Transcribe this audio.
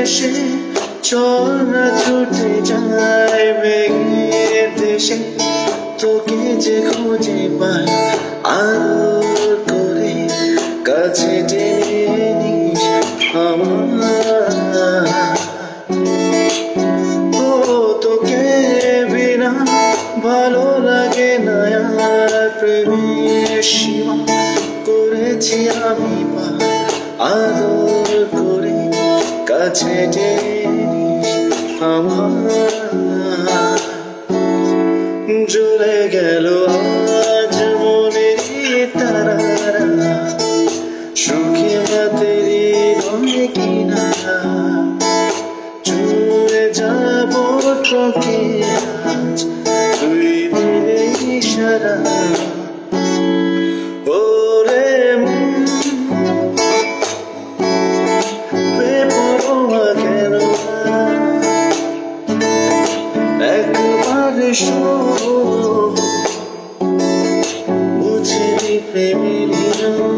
দেশে চল না ছুটে যায় বেগের দেশে। তোকে যে খুঁজে পাই আল করে কাছে টেনে নিস আমার ও, তোকে বিনা ভালো লাগে না আর প্রেমের সীমা করেছি আমি পা আদর কাছে আমার। জ্বলে গেল আজ মনের তারা। সুখে বাতেরি রঙে কিনারা চলে যাব তোকে আজ। তুই শোন মুছে প্রেমের